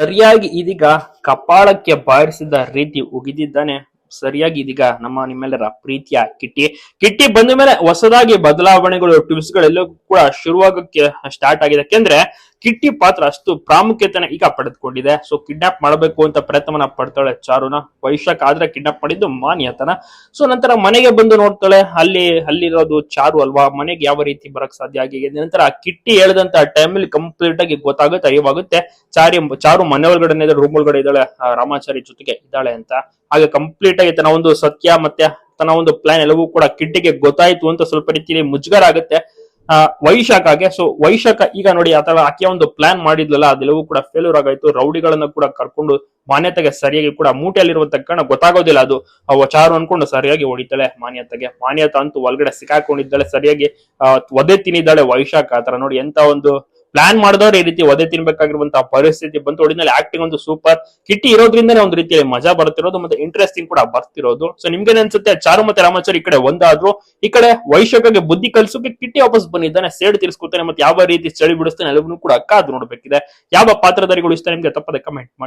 ಸರಿಯಾಗಿ ಇದೀಗ ಕಪಾಳಕ್ಕೆ ಬಾರಿಸಿದ ರೀತಿ ಉಗಿದಿದ್ದಾನೆ. ಸರಿಯಾಗಿ ಇದೀಗ ನಮ್ಮ ನಿಮ್ಮೆಲ್ಲರ ಪ್ರೀತಿಯ ಕಿಟ್ಟಿ. ಕಿಟ್ಟಿ ಬಂದ ಮೇಲೆ ಹೊಸದಾಗಿ ಬದಲಾವಣೆಗಳು ಟಿಪ್ಸ್ ಗಳೆಲ್ಲ ಕೂಡ ಶುರುವಾಗಕ್ಕೆ ಸ್ಟಾರ್ಟ್ ಆಗಿದೆ ಯಾಕೆಂದ್ರೆ ಕಿಟ್ಟಿ ಪಾತ್ರ ಅಷ್ಟು ಪ್ರಾಮುಖ್ಯತೆನ ಈಗ ಪಡೆದುಕೊಂಡಿದೆ. ಸೊ ಕಿಡ್ನಾಪ್ ಮಾಡಬೇಕು ಅಂತ ಪ್ರಯತ್ನವನ್ನ ಪಡ್ತಾಳೆ ಚಾರುನ. ವೈಶಾಖ ಆದ್ರೆ ಕಿಡ್ನಾಪ್ ಮಾಡಿದ್ದು ಮಾನ್ಯತನ. ಸೊ ನಂತರ ಮನೆಗೆ ಬಂದು ನೋಡ್ತಾಳೆ. ಅಲ್ಲಿ, ಅಲ್ಲಿರೋದು ಚಾರು ಅಲ್ವಾ? ಮನೆಗೆ ಯಾವ ರೀತಿ ಬರಕ್ ಸಾಧ್ಯ ಆಗಿದೆ? ನಂತರ ಆ ಕಿಟ್ಟಿ ಹೇಳ್ದಂತ ಟೈಮಲ್ಲಿ ಕಂಪ್ಲೀಟ್ ಆಗಿ ಗೊತ್ತಾಗುತ್ತೆ, ಅರಿವಾಗುತ್ತೆ. ಚಾರಿ ಚಾರು ಮನೆ ಒಳಗಡೆ ರೂಮ್ ಒಳಗಡೆ ಇದ್ದಾಳೆ ರಾಮಾಚಾರಿ ಜೊತೆಗೆ ಇದ್ದಾಳೆ ಅಂತ. ಹಾಗೆ ಕಂಪ್ಲೀಟ್ ಆಗಿ ತನ್ನ ಒಂದು ಸತ್ಯ ಮತ್ತೆ ತನ್ನ ಒಂದು ಪ್ಲಾನ್ ಎಲ್ಲವೂ ಕೂಡ ಕಿಟ್ಟಿಗೆ ಗೊತ್ತಾಯ್ತು ಅಂತ ಸ್ವಲ್ಪ ರೀತಿಯಲ್ಲಿ ಮುಜುಗರ ಆಗುತ್ತೆ. ವೈಶಾಖಗೆ ಸೊ ವೈಶಾಖ ಈಗ ನೋಡಿ ಆತರ ಆಕೆಯ ಒಂದು ಪ್ಲಾನ್ ಮಾಡಿದ್ಲಲ್ಲ, ಅದೆಲ್ಲವೂ ಕೂಡ ಫೇಲ್ಯೂರ್ ಆಗಾಯ್ತು. ರೌಡಿಗಳನ್ನ ಕೂಡ ಕರ್ಕೊಂಡು ಮಾನ್ಯತೆಗೆ ಸರಿಯಾಗಿ ಕೂಡ ಮೂಟೆಯಲ್ಲಿರುವಂತ ಕಾರಣ ಗೊತ್ತಾಗೋದಿಲ್ಲ ಅದು. ಚಾರು ಅನ್ಕೊಂಡು ಸರಿಯಾಗಿ ಹೊಡಿತಾಳೆ ಮಾನ್ಯತೆಗೆ. ಮಾನ್ಯತ ಅಂತೂ ಒಳಗಡೆ ಸಿಕ್ಕಾಕೊಂಡಿದ್ದಾಳೆ, ಸರಿಯಾಗಿ ಒದೆ ತಿನ್ನಿದ್ದಾಳೆ ವೈಶಾಖ. ಆತರ ನೋಡಿ ಎಂತ ಒಂದು ಪ್ಲಾನ್ ಮಾಡಿದವ್ರು ಈ ರೀತಿ ಒದೆ ತಿನ್ಬೇಕಾಗಿರುವಂತಹ ಪರಿಸ್ಥಿತಿ ಬಂತು. ಒಡಿನಲ್ಲಿ ಆಕ್ಟಿಂಗ್ ಒಂದು ಸೂಪರ್ ಕಿಟ್ಟಿ ಇರೋದ್ರಿಂದನೇ ಒಂದು ರೀತಿಯಲ್ಲಿ ಮಜಾ ಬರ್ತಿರೋದು ಮತ್ತೆ ಇಂಟ್ರೆಸ್ಟಿಂಗ್ ಕೂಡ ಬರ್ತಿರೋದು. ಸೊ ನಿಮ್ಗೆ ಅನ್ಸುತ್ತೆ? ಚಾರು ಮತ್ತೆ ರಾಮಾಚಾರಿ ಈ ಕಡೆ ಒಂದಾದ್ರು. ಈ ಕಡೆ ವೈಶಾಖಗೆ ಬುದ್ಧಿ ಕಲ್ಸೋಕೆ ಕಿಟ್ಟಿ ವಾಪಸ್ ಬಂದಿದ್ದಾನೆ. ಸೇಡ್ ತಿರ್ಸ್ಕೊತಾನೆ ಮತ್ತೆ ಯಾವ ರೀತಿ ಚಳಿ ಬಿಡಿಸ್ತಾನೆ ಎಲ್ಲವನ್ನೂ ಕೂಡ ಕಾದು ನೋಡ್ಬೇಕಿದೆ. ಯಾವ ಪಾತ್ರಧಾರಿಗಳು ಇಷ್ಟ? ನಿಮ್ಗೆ ತಪ್ಪದೆ ಕಮೆಂಟ್ ಮಾಡಿ.